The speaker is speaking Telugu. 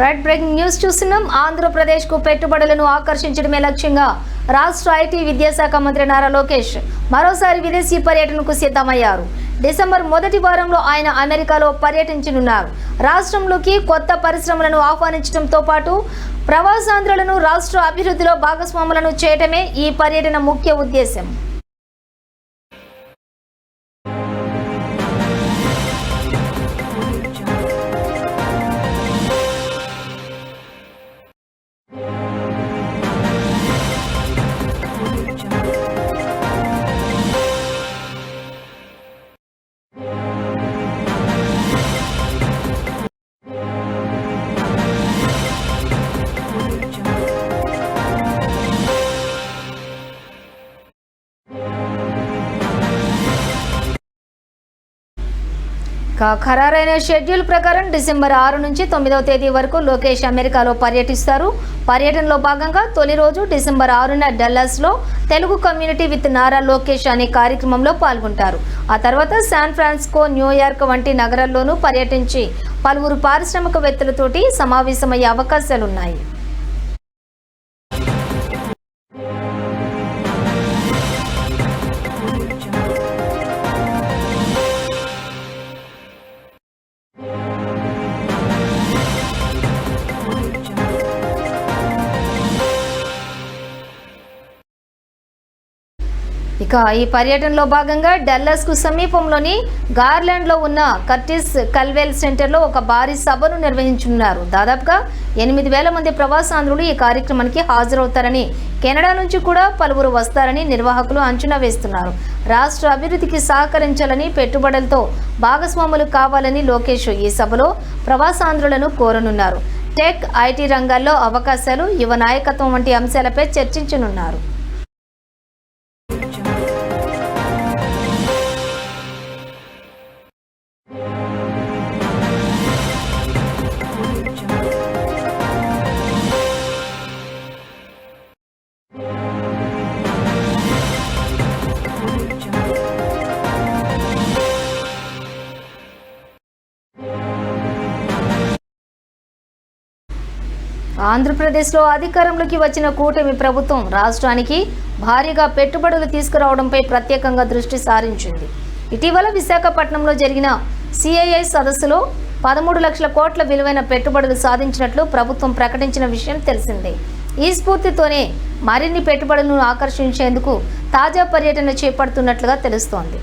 రైట్ బ్రేకింగ్ న్యూస్ చూస్తున్నాం. ఆంధ్రప్రదేశ్కు పెట్టుబడులను ఆకర్షించడమే లక్ష్యంగా రాష్ట్ర ఐటీ విద్యాశాఖ మంత్రి నారా లోకేష్ మరోసారి విదేశీ పర్యటనకు సిద్ధమయ్యారు. డిసెంబర్ మొదటి వారంలో ఆయన అమెరికాలో పర్యటించనున్నారు. రాష్ట్రంలోకి కొత్త పరిశ్రమలను ఆహ్వానించడంతో పాటు ప్రవాసాంధ్రులను రాష్ట్ర అభివృద్ధిలో భాగస్వాములను చేయటమే ఈ పర్యటన ముఖ్య ఉద్దేశం ఇక ఖరారైన షెడ్యూల్ ప్రకారం డిసెంబర్ ఆరు నుంచి తొమ్మిదవ తేదీ వరకు లోకేష్ అమెరికాలో పర్యటిస్తారు. పర్యటనలో భాగంగా తొలి రోజు డిసెంబర్ ఆరున డల్లాస్లో తెలుగు కమ్యూనిటీ విత్ నారా లోకేష్ అనే కార్యక్రమంలో పాల్గొంటారు. ఆ తర్వాత శాన్ ఫ్రాన్సిస్కో న్యూయార్క్ వంటి నగరాల్లోనూ పర్యటించి పలువురు పారిశ్రామికవేత్తలతోటి సమావేశమయ్యే అవకాశాలున్నాయి. ఇక ఈ పర్యటనలో భాగంగా డల్లస్కు సమీపంలోని గార్లాండ్లో ఉన్న కర్టిస్ కల్వెల్ సెంటర్లో ఒక భారీ సభను నిర్వహించనున్నారు. దాదాపుగా ఎనిమిది వేల మంది ప్రవాసాంధ్రులు ఈ కార్యక్రమానికి హాజరవుతారని కెనడా నుంచి కూడా పలువురు వస్తారని నిర్వాహకులు అంచనా వేస్తున్నారు. రాష్ట్ర అభివృద్ధికి సహకరించాలని పెట్టుబడులతో భాగస్వాములు కావాలని లోకేష్ ఈ సభలో ప్రవాసాంధ్రులను కోరనున్నారు. టెక్ ఐటీ రంగాల్లో అవకాశాలు యువ నాయకత్వం వంటి అంశాలపై చర్చించనున్నారు. ఆంధ్రప్రదేశ్లో అధికారంలోకి వచ్చిన కూటమి ప్రభుత్వం రాష్ట్రానికి భారీగా పెట్టుబడులు తీసుకురావడంపై ప్రత్యేకంగా దృష్టి సారించింది. ఇటీవల విశాఖపట్నంలో జరిగిన సిఐఐ సదస్సులో పదమూడు లక్షల కోట్ల విలువైన పెట్టుబడులు సాధించినట్లు ప్రభుత్వం ప్రకటించిన విషయం తెలిసిందే. ఈ స్ఫూర్తితోనే మరిన్ని పెట్టుబడులను ఆకర్షించేందుకు తాజా పర్యటన చేపడుతున్నట్లుగా తెలుస్తోంది.